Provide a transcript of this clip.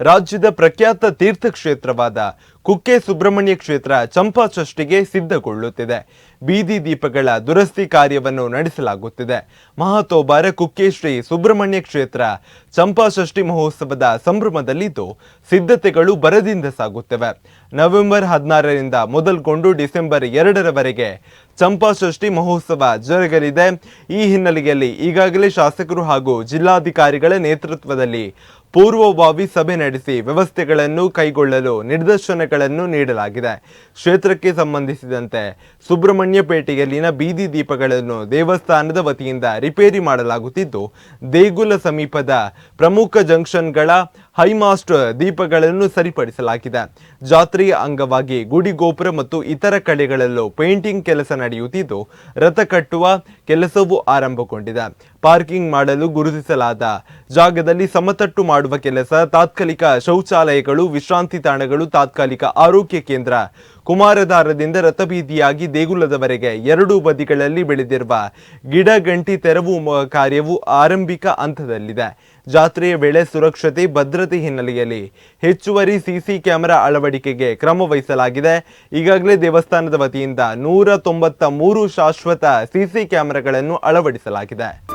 ರಾಜ್ಯದ ಪ್ರಖ್ಯಾತ ತೀರ್ಥಕ್ಷೇತ್ರವಾದ ಕುಕ್ಕೆ ಸುಬ್ರಹ್ಮಣ್ಯ ಕ್ಷೇತ್ರ ಚಂಪಾ ಷಷ್ಠಿಗೆ ಸಿದ್ಧಗೊಳ್ಳುತ್ತಿದೆ. ಬೀದಿ ದೀಪಗಳ ದುರಸ್ತಿ ಕಾರ್ಯವನ್ನು ನಡೆಸಲಾಗುತ್ತಿದೆ. ಮಹಾತೋಬಾರ ಕುಕ್ಕೆ ಶ್ರೀ ಸುಬ್ರಹ್ಮಣ್ಯ ಕ್ಷೇತ್ರ ಚಂಪಾ ಷಷ್ಠಿ ಮಹೋತ್ಸವದ ಸಂಭ್ರಮದಲ್ಲಿದ್ದು ಸಿದ್ಧತೆಗಳು ಬರದಿಂದ ಸಾಗುತ್ತಿವೆ. ನವೆಂಬರ್ ಹದಿನಾರರಿಂದ ಮೊದಲ್ಗೊಂಡು ಡಿಸೆಂಬರ್ ಎರಡರವರೆಗೆ ಚಂಪಾ ಷಷ್ಠಿ ಮಹೋತ್ಸವ ಜರುಗಲಿದೆ. ಈ ಹಿನ್ನೆಲೆಯಲ್ಲಿ ಈಗಾಗಲೇ ಶಾಸಕರು ಹಾಗೂ ಜಿಲ್ಲಾಧಿಕಾರಿಗಳ ನೇತೃತ್ವದಲ್ಲಿ ಪೂರ್ವಭಾವಿ ಸಭೆ ನಡೆಸಿ ವ್ಯವಸ್ಥೆಗಳನ್ನು ಕೈಗೊಳ್ಳಲು ನಿರ್ದೇಶನಗಳನ್ನು ನೀಡಲಾಗಿದೆ. ಕ್ಷೇತ್ರಕ್ಕೆ ಸಂಬಂಧಿಸಿದಂತೆ ಸುಬ್ರಹ್ಮಣ್ಯ ಪೇಟೆಯಲ್ಲಿನ ಬೀದಿ ದೀಪಗಳನ್ನು ದೇವಸ್ಥಾನದ ವತಿಯಿಂದ ರಿಪೇರಿ ಮಾಡಲಾಗುತ್ತಿದ್ದು, ದೇಗುಲ ಸಮೀಪದ ಪ್ರಮುಖ ಜಂಕ್ಷನ್ಗಳ ಹೈಮಾಸ್ಟ್ ದೀಪಗಳನ್ನು ಸರಿಪಡಿಸಲಾಗಿದೆ. ಜಾತ್ರೆಯ ಅಂಗವಾಗಿ ಗುಡಿ ಗೋಪುರ ಮತ್ತು ಇತರ ಕಡೆಗಳಲ್ಲೂ ಪೇಂಟಿಂಗ್ ಕೆಲಸ ನಡೆಯುತ್ತಿದ್ದು, ರಥ ಕಟ್ಟುವ ಕೆಲಸವೂ ಆರಂಭಗೊಂಡಿದೆ. ಪಾರ್ಕಿಂಗ್ ಮಾಡಲು ಗುರುತಿಸಲಾದ ಜಾಗದಲ್ಲಿ ಸಮತಟ್ಟು ಮಾಡುವ ಕೆಲಸ, ತಾತ್ಕಾಲಿಕ ಶೌಚಾಲಯಗಳು, ವಿಶ್ರಾಂತಿ ತಾಣಗಳು, ತಾತ್ಕಾಲಿಕ ಆರೋಗ್ಯ ಕೇಂದ್ರ. ಕುಮಾರಧಾರದಿಂದ ರಥಬೀದಿಯಾಗಿ ದೇಗುಲದವರೆಗೆ ಎರಡೂ ಬದಿಗಳಲ್ಲಿ ಬೆಳೆದಿರುವ ಗಿಡ ಗಂಟಿ ತೆರವು ಕಾರ್ಯವು ಆರಂಭಿಕ ಹಂತದಲ್ಲಿದೆ. ಜಾತ್ರೆಯ ವೇಳೆ ಸುರಕ್ಷತೆ, ಭದ್ರತೆ ಹಿನ್ನೆಲೆಯಲ್ಲಿ ಹೆಚ್ಚುವರಿ ಸಿಸಿ ಕ್ಯಾಮೆರಾ ಅಳವಡಿಕೆಗೆ ಕ್ರಮ ವಹಿಸಲಾಗಿದೆ. ಈಗಾಗಲೇ ದೇವಸ್ಥಾನದ ವತಿಯಿಂದ ನೂರ ತೊಂಬತ್ತ ಮೂರು ಶಾಶ್ವತ ಸಿಸಿ ಕ್ಯಾಮೆರಾಗಳನ್ನು ಅಳವಡಿಸಲಾಗಿದೆ.